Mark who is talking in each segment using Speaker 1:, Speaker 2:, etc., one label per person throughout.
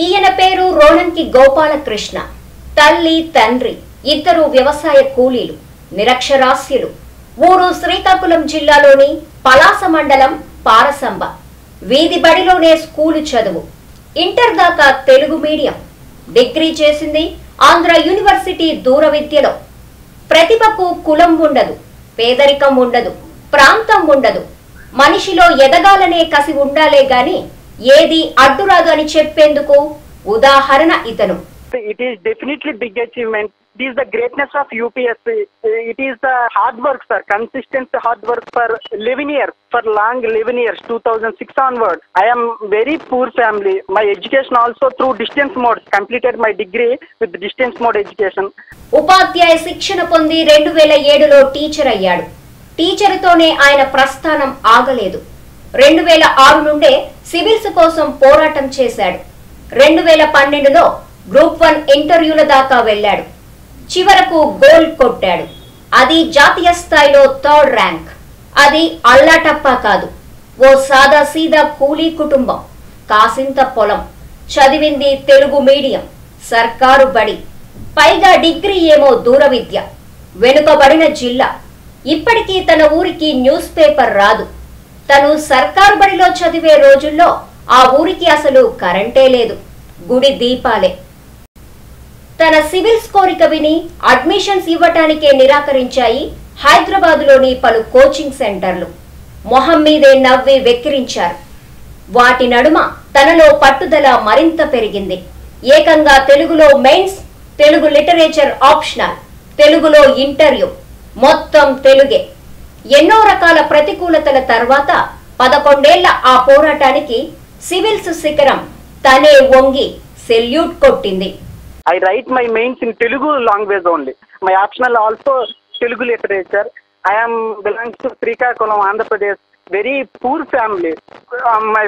Speaker 1: ఈయన పేరు రోణంకి గోపాలకృష్ణ. తల్లి తండ్రి ఇద్దరు వ్యవసాయ కూలీలు నిరక్షరాస్యులు. ఊరు శ్రీకాకుళం జిల్లాలోని పలాస మండలం పారసంబ. వీధి బడిలోనే స్కూలు చదువు. ఇంటర్ దాకా తెలుగు మీడియం. డిగ్రీ చేసింది ఆంధ్ర యూనివర్సిటీ దూర విద్యలో. ప్రతిభకు కులం ఉండదు పేదరికం ఉండదు ప్రాంతం ఉండదు. మనిషిలో ఎదగాలనే కసి ఉండాలే గాని ఏది అడ్డురాదు అని చెప్పేందుకు? ఉదాహరణ ఇతను.
Speaker 2: It is definitely big achievement is the greatness of UPSC it is the hard work sir consistent hard work for eleven years for long eleven years two thousand six on onward I'm very poor family my education also through distance mode completed my degree with distance mode education
Speaker 1: ఉపాధ్యాయ శిక్షణ పొంది రెండు వేల ఏడులో teacher అయ్యాడు. Teacher తోనే ఆయన ప్రస్థానం ఆగలేదు. రెండు వేల ఆరు నుండే సివిల్స్ కోసం పోరాటం చేశాడు. రెండు వేల పన్నెండులో గ్రూప్ వన్ ఇంటర్వ్యూల దాకా వెళ్ళాడు. చివరకు గోల్ కొట్టాడు. అది జాతీయ స్థాయిలో థర్డ్ ర్యాంక్. అది అల్లాటప్పా కాదు ఓ సాదా సీదా కూలీ కుటుంబం. కాసింత పొలం చదివింది తెలుగు మీడియం సర్కారు బడి. పైగా డిగ్రీ ఏమో దూర విద్య. వెనుకబడిన జిల్లా. ఇప్పటికీ తన ఊరికి న్యూస్ పేపర్ రాదు. తను సర్కారు బడిలో చదివే రోజుల్లో ఆ ఊరికి అసలు కరెంటే లేదు. గుడి దీపాలే. తన సివిల్స్ కోరిక విని అడ్మిషన్స్ ఇవ్వటానికే నిరాకరించాయి హైదరాబాద్లోని పలు కోచింగ్ సెంటర్లు. మొహం మీదే నవ్వి వెక్కిరించారు. వాటి నడుమ తనలో పట్టుదల మరింత పెరిగింది. ఏకంగా తెలుగులో మెయిన్స్ తెలుగు లిటరేచర్ ఆప్షనల్ తెలుగులో ఇంటర్వ్యూ. మొత్తం తెలుగే. ఎన్నో రకాల ప్రతికూలతల తర్వాత పదకొండేళ్ళ ఆ పోరాటానికి సివిల్స్ శిఖరం తనే వంగి సెల్యూట్ కొట్టింది.
Speaker 2: I write my mains in Telugu language only my optional also Telugu literature I belongs to Srikakulam Andhra Pradesh very poor family my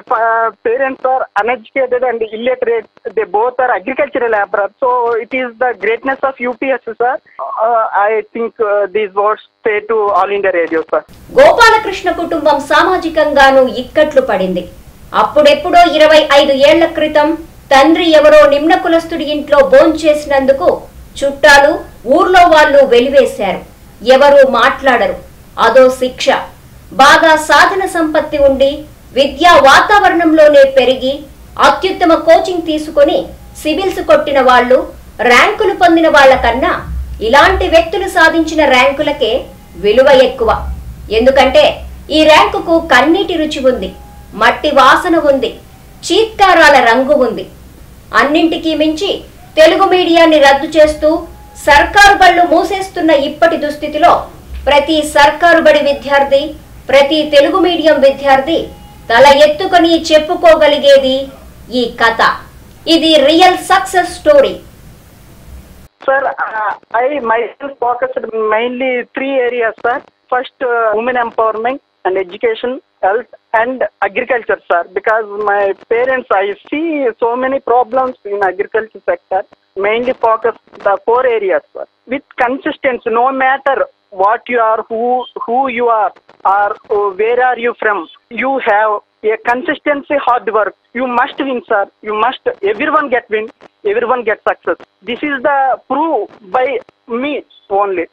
Speaker 2: parents are uneducated and illiterate they both are agricultural labour so it is the greatness of UPS sir I think these words stay to All India Radio sir
Speaker 1: Gopalakrishna కుటుంబం సామాజికంగాను ఇక్కట్లు పడింది. అప్పుడెప్పుడో ఇరవై ఐదు ఏళ్ళ క్రితం తండ్రి ఎవరో నిమ్న కులస్తుడి ఇంట్లో భోంచేసినందుకు చుట్టాలు ఊర్లో వాళ్ళు వెలివేశారు. ఎవరు మాట్లాడరు. అదో శిక్ష. బాగా సాధన సంపత్తి ఉండి విద్యా వాతావరణంలోనే పెరిగి అత్యుత్తమ కోచింగ్ తీసుకొని సివిల్స్ కొట్టిన వాళ్ళు ర్యాంకులు పొందిన వాళ్ళకన్నా ఇలాంటి వ్యక్తులు సాధించిన ర్యాంకులకే విలువ ఎక్కువ. ఎందుకంటే ఈ ర్యాంకుకు కన్నీటి రుచి ఉంది మట్టి వాసన ఉంది చీత్కారాల రంగు ఉంది. అన్నింటికీ మించి తెలుగు మీడియాన్ని రద్దు చేస్తూ సర్కారు బళ్ళు మూసేస్తున్న ఇప్పటి దుస్థితిలో ప్రతి సర్కారు బడి విద్యార్థి ప్రతి తెలుగు మీడియం విద్యార్థి తల ఎత్తుకొని చెప్పుకోగలిగేది ఈ కథ. ఇది real success story.
Speaker 2: Sir I my focused mainly three areas sir. First women empowerment and education health and agriculture sir. Because my parents I see so many problems in agriculture sector mainly focus the four areas sir. With consistency no matter what you are, who who you are, or uh, where are you from, you have a consistency hard work. You must win, sir. You must. Everyone get win. Everyone get success. This is the proof by me only.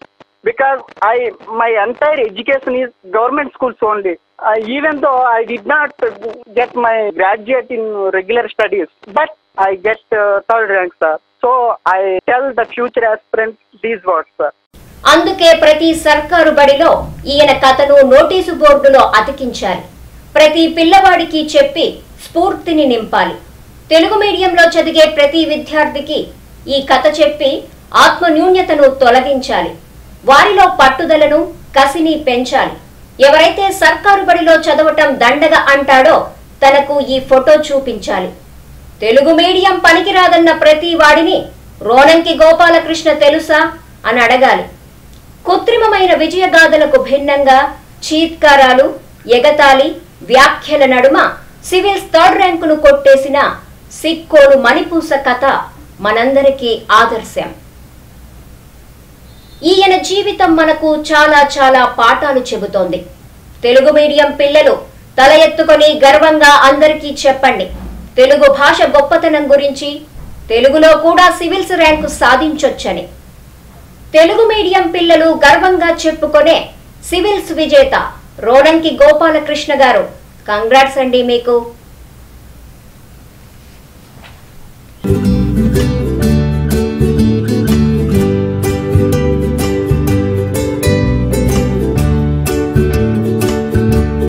Speaker 2: Because I my entire education is government schools only. Uh, even though I did not get my graduate in regular studies, but I get uh, third rank, sir. So I tell the future aspirants these words, sir.
Speaker 1: అందుకే ప్రతి సర్కారు బడిలో ఈయన కథను notice బోర్డులో అతికించాలి. ప్రతి పిల్లవాడికి చెప్పి స్ఫూర్తిని నింపాలి. తెలుగు మీడియంలో చదివే ప్రతి విద్యార్థికి ఈ కథ చెప్పి ఆత్మన్యూన్యతను తొలగించాలి. వారిలో పట్టుదలను కసిని పెంచాలి. ఎవరైతే సర్కారు బడిలో చదవటం దండగ అంటాడో తనకు ఈ ఫోటో చూపించాలి. తెలుగు మీడియం పనికిరాదన్న ప్రతి వాడిని రోనంకి గోపాలకృష్ణ తెలుసా? అని అడగాలి. కృత్రిమమైన విజయగాథలకు భిన్నంగా చీత్కారాలు ఎగతాళి వ్యాఖ్యల నడుమ సివిల్స్ థర్డ్ ర్యాంకును కొట్టేసిన సిక్కోలు మణిపూస కథ మనందరికీ ఆదర్శం. ఈయన జీవితం మనకు చాలా చాలా పాఠాలు చెబుతోంది. తెలుగు మీడియం పిల్లలు తల ఎత్తుకొని గర్వంగా అందరికీ చెప్పండి. తెలుగు భాష గొప్పతనం గురించి తెలుగులో కూడా సివిల్స్ ర్యాంకు సాధించొచ్చని. తెలుగు మీడియం పిల్లలు గర్వంగా చెప్పుకునే సివిల్స్ విజేత రోడంకి గోపాలకృష్ణ గారు. కంగ్రాట్స్ అండి మీకు.